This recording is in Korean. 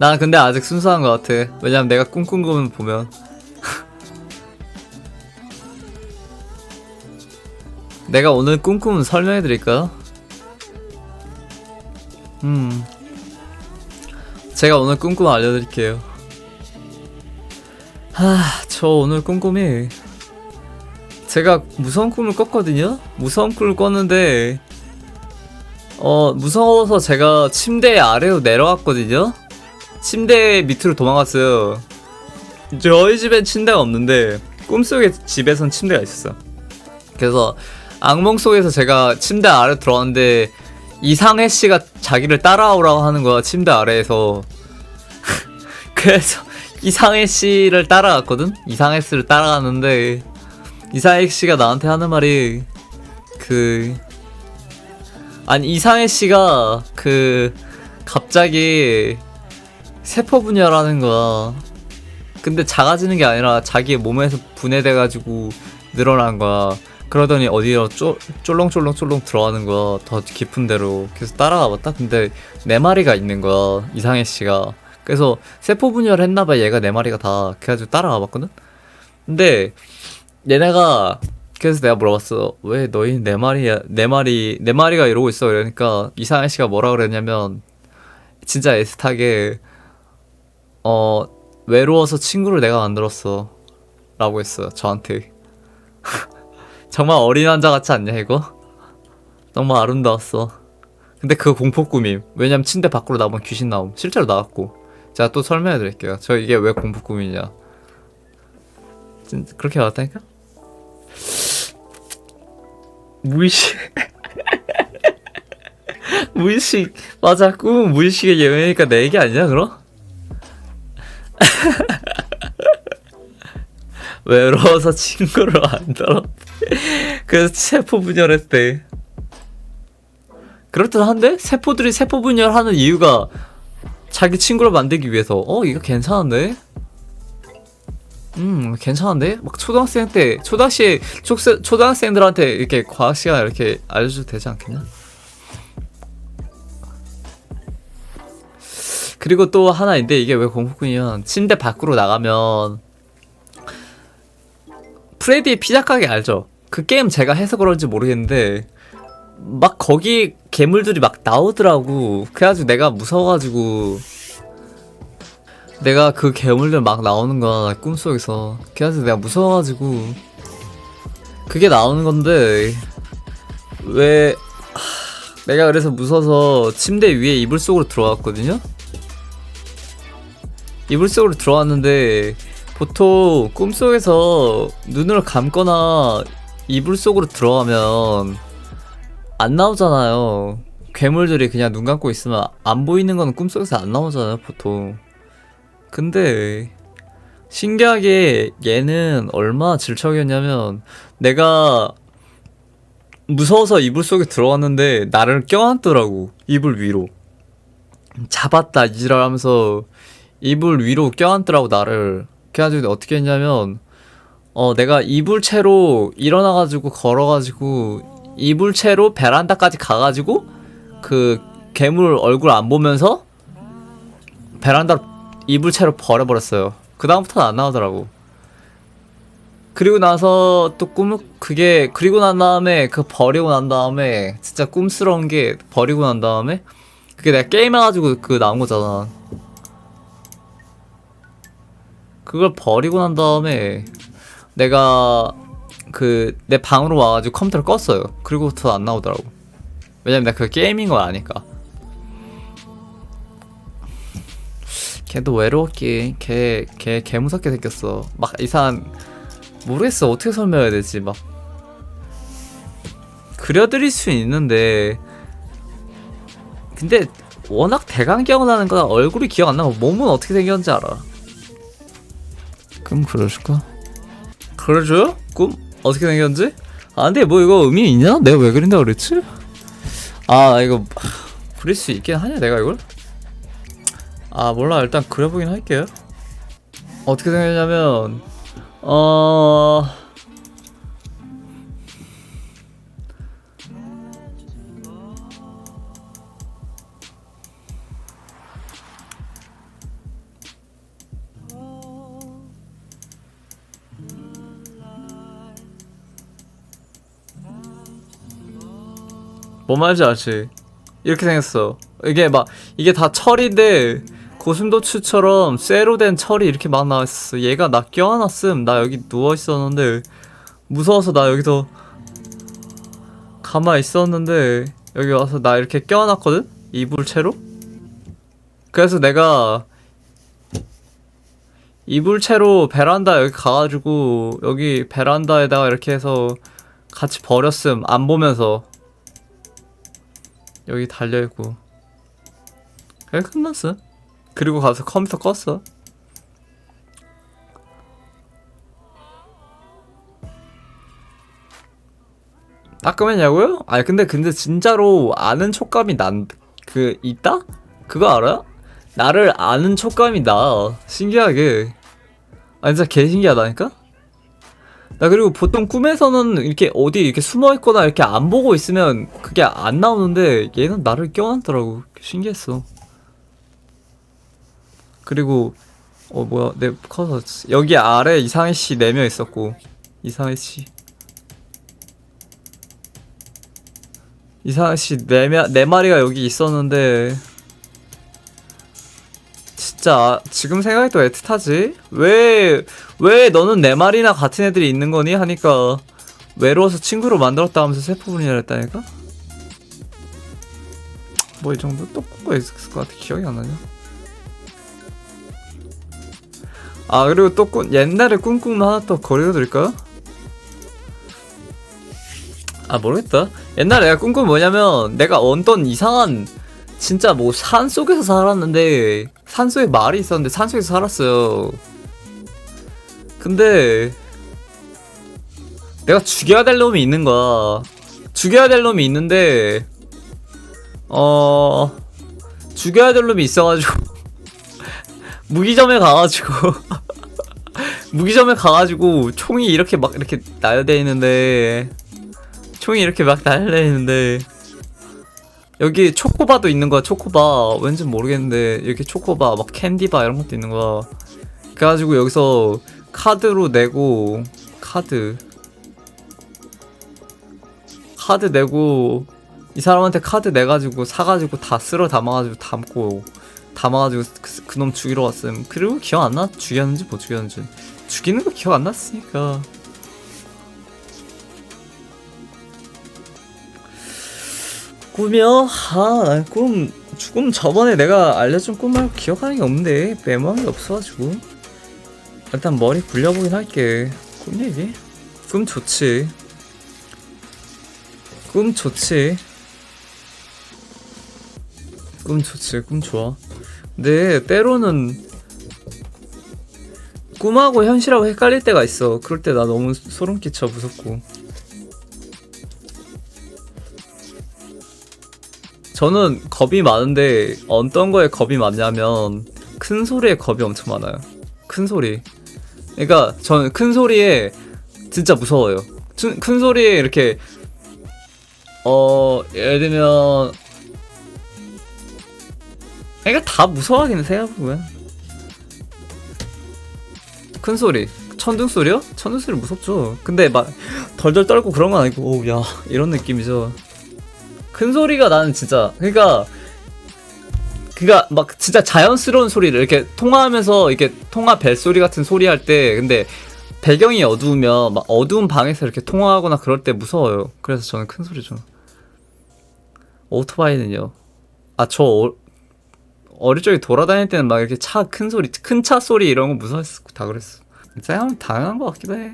난 근데 아직 순수한 것 같아. 왜냐면 내가 꿈꾼 거면 보면. 내가 오늘 꿈꾸면 설명해 드릴까요? 음. 제가 오늘 꿈꾸면 알려드릴게요. 하, 저 오늘 꿈꿈이 제가 무서운 꿈을 꿨거든요? 무서운 꿈을 꿨는데 어, 무서워서 제가 침대 아래로 내려갔거든요? 침대 밑으로 도망갔어요. 저희 집엔 침대가 없는데 꿈속에 집에선 침대가 있었어. 그래서 악몽 속에서 제가 침대 아래 들어왔는데 이상해 씨가 자기를 따라오라고 하는 거야 침대 아래에서. 그래서 이상해 씨를 따라갔거든. 이상해 씨를 따라갔는데 이상해 씨가 나한테 하는 말이 그 아니 이상해 씨가 그 갑자기 세포 분열하는 거야. 근데 작아지는 게 아니라 자기 몸에서 분해돼가지고 늘어난 거야. 그러더니 어디로 쫄, 쫄렁쫄렁 쫄렁 들어가는 거야. 더 깊은 데로. 그래서 따라가 봤다? 근데 네 마리가 있는 거야. 이상해 씨가. 그래서 세포 분열을 했나봐. 얘가 네 마리가 다. 그래가지고 따라가 봤거든? 근데 얘네가 그래서 내가 물어봤어. 왜 너희 네 마리야, 네 마리, 네 마리가 이러고 있어? 이러니까 이상해 씨가 뭐라 그랬냐면 진짜 애틋하게 어 외로워서 친구를 내가 만들었어. 라고 했어요 저한테. 정말 어린 환자 같지 않냐 이거? 정말 아름다웠어. 근데 그거 공포 꿈임. 왜냐면 침대 밖으로 나오면 귀신 나옴. 실제로 나왔고. 제가 또 설명해 드릴게요. 저 이게 왜 공포 꿈이냐. 진 그렇게 나왔다니까? 무의식. 무의식. 맞아 꿈은 무의식의 예외니까 내 얘기 아니야 그럼? 외로워서 친구를 만들어. 그래서 세포 분열했대. 그렇듯 한데 세포들이 세포 분열하는 이유가 자기 친구를 만들기 위해서. 어 이거 괜찮은데? 음 괜찮은데? 막 초등학생 때 초등학생 초등학생들한테 이렇게 과학 시간 이렇게 알려줘도 되지 않겠냐? 그리고 또 하나인데 이게 왜 공포꾼이면 침대 밖으로 나가면 프레디의 피자 가게 알죠? 그 게임 제가 해서 그런지 모르겠는데 막 거기 괴물들이 막 나오더라고. 그래가지고 내가 무서워가지고 내가 그 괴물들 막 나오는 거야 꿈속에서. 그래가지고 내가 무서워가지고 그게 나오는 건데 왜 하, 내가 그래서 무서워서 침대 위에 이불 속으로 들어갔거든요 이불 속으로 들어왔는데 보통 꿈속에서 눈을 감거나 이불 속으로 들어가면 안 나오잖아요. 괴물들이 그냥 눈 감고 있으면 안 보이는 거는 꿈속에서 안 나오잖아요, 보통. 근데 신기하게 얘는 얼마나 질척이었냐면 내가 무서워서 이불 속에 들어갔는데 나를 껴안더라고 이불 위로 잡았다 이지랄하면서 이불 위로 껴안더라고 나를. 그래가지고 어떻게 했냐면 어 내가 이불 채로 일어나가지고 걸어가지고 이불 채로 베란다까지 가가지고 그 괴물 얼굴 안 보면서 베란다 이불 채로 버려버렸어요. 그 다음부터는 안 나오더라고. 그리고 나서 또 꿈, 그게, 그리고 난 다음에, 그 버리고 난 다음에, 진짜 꿈스러운 게 버리고 난 다음에, 그게 내가 게임해가지고 그 나온 거잖아. 그걸 버리고 난 다음에 내가 그 내 방으로 와가지고 컴퓨터를 껐어요. 그리고부터 안 나오더라고. 왜냐면 내가 그 게임인 걸 아니까. 걔도 외로웠기. 걔, 걔, 개 무섭게 생겼어. 막 이상한, 모르겠어. 어떻게 설명해야 되지, 막. 그려드릴 수 있는데, 근데 워낙 대강 기억나는 거라 얼굴이 기억 안 나고 몸은 어떻게 생겼는지 알아. 꿈 그려줄까? 그려줘요? 꿈? 어떻게 생겼는지? 아 근데 뭐 이거 의미 있냐? 내가 왜 그린다 그랬지? 아 이거 그릴 수 있긴 하냐 내가 이걸? 아 몰라 일단 그려보긴 할게요 어떻게 생겼냐면 어... 뭐 말인지 알지? 이렇게 생겼어. 이게 막 이게 다 철인데 고슴도치처럼 쇠로 된 철이 이렇게 막 나왔어. 얘가 나 껴안았음. 나 여기 누워 있었는데 무서워서 나 여기서 가만 히 있었는데 여기 와서 나 이렇게 껴안았거든. 이불 채로. 그래서 내가 이불 채로 베란다 여기 가가지고 여기 베란다에다가 이렇게 해서 같이 버렸음 안 보면서 여기 달려있고 그래 끝났어 그리고 가서 컴퓨터 껐어 따끔했냐고요? 아니 근데 근데 진짜로 아는 촉감이 난 그 있다? 그거 알아? 나를 아는 촉감이 나 신기하게 아 진짜 개 신기하다니까? 나 그리고 보통 꿈에서는 이렇게 어디 이렇게 숨어 있거나 이렇게 안 보고 있으면 그게 안 나오는데 얘는 나를 껴안더라고. 신기했어. 그리고 어 뭐야. 내 커서 여기 아래 이상희 씨네명 있었고. 이상희 씨. 이상희 씨네네 마리가 여기 있었는데 진짜 아, 지금 생각해도 애틋하지? 왜, 왜 너는 네 마리나 같은 애들이 있는 거니? 하니까 외로워서 친구로 만들었다 하면서 세포분이라 했다니까? 뭐 이 정도 또 꼬가 있을 것 같아 기억이 안 나냐? 아 그리고 또 꿈, 옛날에 꿈꾸면 하나 또 거리해드릴까요? 아 모르겠다 옛날에 내가 꿈꾸면 뭐냐면 내가 어떤 이상한 진짜 뭐 산 속에서 살았는데 산 속에 말이 있었는데 산 속에서 살았어요. 근데 내가 죽여야 될 놈이 있는 거야. 죽여야 될 놈이 있는데 어 죽여야 될 놈이 있어가지고 무기점에 가가지고 무기점에 가가지고 총이 이렇게 막 이렇게 나열돼 있는데 총이 이렇게 막 나열돼 있는데 여기 초코바도 있는 거야 초코바. 왠지 모르겠는데 이렇게 초코바 막 캔디바 이런 것도 있는 거야. 그래가지고 여기서 카드로 내고 카드. 카드 내고 이 사람한테 카드 내가지고 사가지고 다 쓸어 담아가지고 담고 담아가지고 그, 그놈 죽이러 왔음. 그리고 기억 안 나? 죽였는지 못 죽였는지. 죽이는 거 기억 안 났으니까 꿈이요? 아, 꿈, 꿈 저번에 내가 알려준 꿈 말고 기억하는 게 없는데, 메모한 게 없어가지고. 일단 머리 굴려보긴 할게. 꿈 얘기? 꿈 좋지. 꿈 좋지. 꿈 좋지, 꿈 좋아. 근데 때로는 꿈하고 현실하고 헷갈릴 때가 있어. 그럴 때 나 너무 소름 끼쳐, 무섭고. 저는 겁이 많은데 어떤 거에 겁이 많냐면 큰 소리에 겁이 엄청 많아요. 큰 소리. 그러니까 저는 큰 소리에 진짜 무서워요. 큰, 큰 소리에 이렇게 어 예를 들면 그러니까 다 무서워하긴 생각해보면 큰 소리 천둥 소리요? 천둥 소리 무섭죠. 근데 막 덜덜 떨고 그런 건 아니고 오야 이런 느낌이죠. 큰 소리가 나는 진짜 그러니까 그니까 막 진짜 자연스러운 소리를 이렇게 통화하면서 이렇게 통화 벨소리 같은 소리 할 때 근데 배경이 어두우면 막 어두운 방에서 이렇게 통화하거나 그럴 때 무서워요. 그래서 저는 큰 소리 좀. 오토바이는요. 아 저 어, 어릴 적에 돌아다닐 때는 막 이렇게 차 큰 소리, 큰 차 소리 이런 거 무서웠고 다 그랬어. 생각하면 당연한 것 같기도 해.